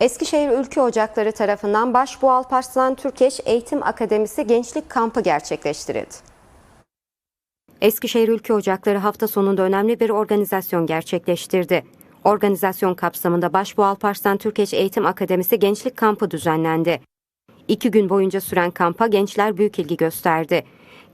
Eskişehir Ülke Ocakları tarafından Başbuğ Alparslan Türkeş Eğitim Akademisi Gençlik Kampı gerçekleştirildi. Eskişehir Ülke Ocakları hafta sonunda önemli bir organizasyon gerçekleştirdi. Organizasyon kapsamında Başbuğ Alparslan Türkeş Eğitim Akademisi Gençlik Kampı düzenlendi. İki gün boyunca süren kampa gençler büyük ilgi gösterdi.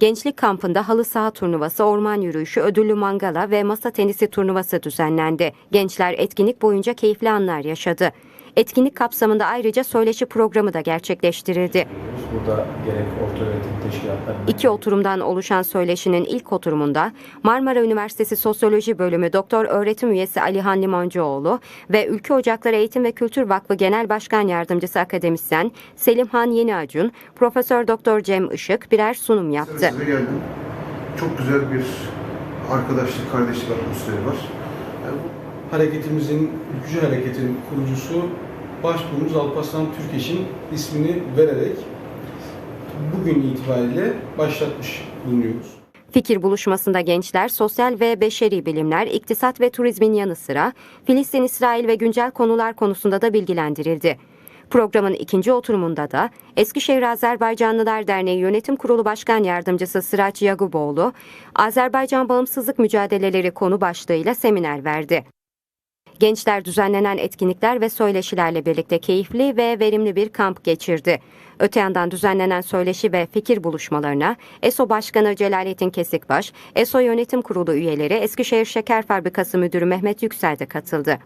Gençlik kampında halı saha turnuvası, orman yürüyüşü, ödüllü mangala ve masa tenisi turnuvası düzenlendi. Gençler etkinlik boyunca keyifli anlar yaşadı. Etkinlik kapsamında ayrıca söyleşi programı da gerçekleştirildi. Burada gerek orta öğretim teşkilatları... İki oturumdan oluşan söyleşinin ilk oturumunda Marmara Üniversitesi Sosyoloji Bölümü Doktor Öğretim Üyesi Alihan Limancıoğlu ve Ülke Ocakları Eğitim ve Kültür Vakfı Genel Başkan Yardımcısı akademisyen Selimhan Yeniacun, Profesör Doktor Cem Işık birer sunum yaptı. Çok güzel bir arkadaşlık, kardeşlik atmosferi var. Yani bu hareketimizin, ülkücü hareketin kurucusu Başbuğumuz Alparslan Türkeş'in ismini vererek bugün itibariyle başlatmış bulunuyoruz. Fikir buluşmasında gençler sosyal ve beşeri bilimler, iktisat ve turizmin yanı sıra Filistin, İsrail ve güncel konular konusunda da bilgilendirildi. Programın ikinci oturumunda da Eskişehir Azerbaycanlılar Derneği Yönetim Kurulu Başkan Yardımcısı Sıraç Yaguboğlu, Azerbaycan bağımsızlık mücadeleleri konu başlığıyla seminer verdi. Gençler düzenlenen etkinlikler ve söyleşilerle birlikte keyifli ve verimli bir kamp geçirdi. Öte yandan düzenlenen söyleşi ve fikir buluşmalarına ESO Başkanı Celalettin Kesikbaş, ESO Yönetim Kurulu üyeleri Eskişehir Şeker Fabrikası Müdürü Mehmet Yüksel de katıldı.